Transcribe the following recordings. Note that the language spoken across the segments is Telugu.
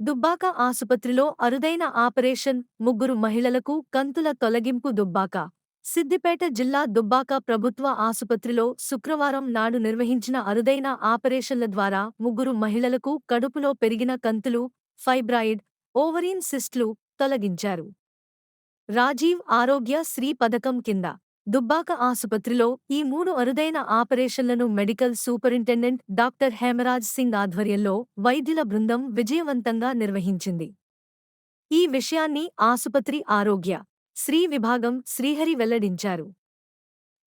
దుబ్బాక ఆసుపత్రిలో అరుదైన ఆపరేషన్ ముగ్గురు మహిళలకు కంతుల తొలగింపు దుబ్బాక. సిద్దిపేట జిల్లా దుబ్బాక ప్రభుత్వ ఆసుపత్రిలో శుక్రవారం నాడు నిర్వహించిన అరుదైన ఆపరేషన్ల ద్వారా ముగ్గురు మహిళలకు కడుపులో పెరిగిన కంతులు ఫైబ్రాయిడ్ ఓవరీన్ సిస్ట్లు తొలగించారు. రాజీవ్ ఆరోగ్య శ్రీ పథకం కింద దుబ్బాక ఆసుపత్రిలో ఈ మూడు అరుదైన ఆపరేషన్లను medical superintendent doctor Hemaraj Singh ఆధ్వర్యంలో వైద్యుల బృందం విజయవంతంగా నిర్వహించింది. ఈ విషయాన్ని ఆసుపత్రి ఆరోగ్య శ్రీ విభాగం శ్రీహరి వెల్లడించారు.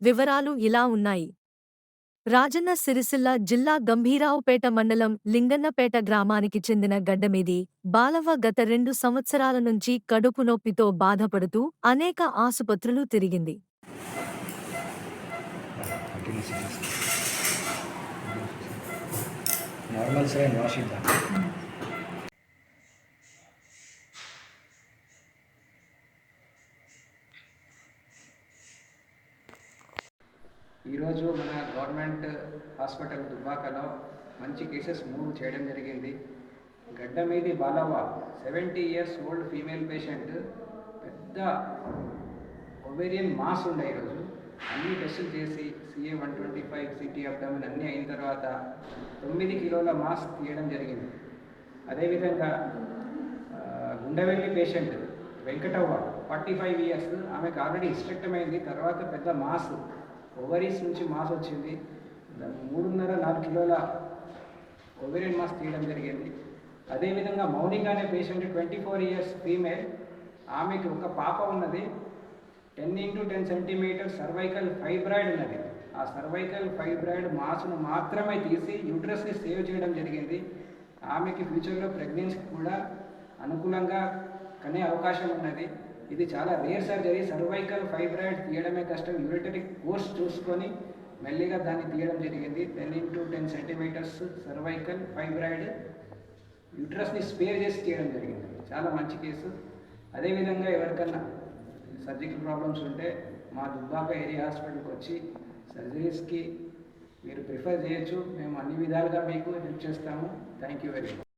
వివరాలు ఇలా ఉన్నాయి. రాజన్న సిరిసిల్ల జిల్లా గంభీరావుపేట మండలం లింగన్నపేట గ్రామానికి చెందిన గడ్డమీది బాలవ గత రెండు సంవత్సరాల నుంచి కడుపు నొప్పితో బాధపడుతూ అనేక ఆసుపత్రులు తిరిగింది. నార్మల్ సెలైన్ వాష్ ఇద్దాం ఈరోజు మన గవర్నమెంట్ హాస్పిటల్ దుబ్బాకలో మంచి కేసెస్ మూవ్ చేయడం జరిగింది. గడ్డ మీది Balavva seventy years old female patient పెద్ద ఒవేరియన్ మాస్ ఉండే ఈరోజు అన్ని టెస్టులు చేసి CA one twenty five CT abdomen అన్నీ అయిన తర్వాత తొమ్మిది కిలోల మాస్క్ తీయడం జరిగింది. అదేవిధంగా Gundevelli patient Venkatavva forty five years ఆమెకు ఆల్రెడీ హిస్టెక్టమ్ అయింది. తర్వాత పెద్ద మాస్ ఓవరీస్ నుంచి మాస్ వచ్చింది. దా- మూడున్నర నాలుగు కిలోల ఓవేరియన్ మాస్ తీయడం జరిగింది. అదేవిధంగా మౌనిక అనే patient twenty four years female ఆమెకి ఒక పాప ఉన్నది. Ten into ten centimetre cervical fibroid ఉన్నది. ఆ సర్వైకల్ ఫైబ్రాయిడ్ మాస్ను మాత్రమే తీసి యూట్రస్ని సేవ్ చేయడం జరిగింది. ఆమెకి ఫ్యూచర్లో ప్రెగ్నెన్సీ కూడా అనుకూలంగా కనే అవకాశం ఉన్నది. ఇది చాలా రేర్ సర్జరీ. సర్వైకల్ ఫైబ్రాయిడ్ తీయడమే కష్టం. యూరిటరీ కోర్స్ చూసుకొని మెల్లిగా దాన్ని తీయడం జరిగింది. Ten into ten centimetres cervical fibroid యూట్రస్ని spare చేసి తీయడం జరిగింది. చాలా మంచి కేసు. అదేవిధంగా ఎవరికన్నా సర్జికల్ ప్రాబ్లమ్స్ ఉంటే మా దుబ్బాక ఏరియా హాస్పిటల్కి వచ్చి సర్జరీస్కి మీరు ప్రిఫర్ చేయొచ్చు. మేము అన్ని విధాలుగా మీకు హెల్ప్ చేస్తాము. Thank you very much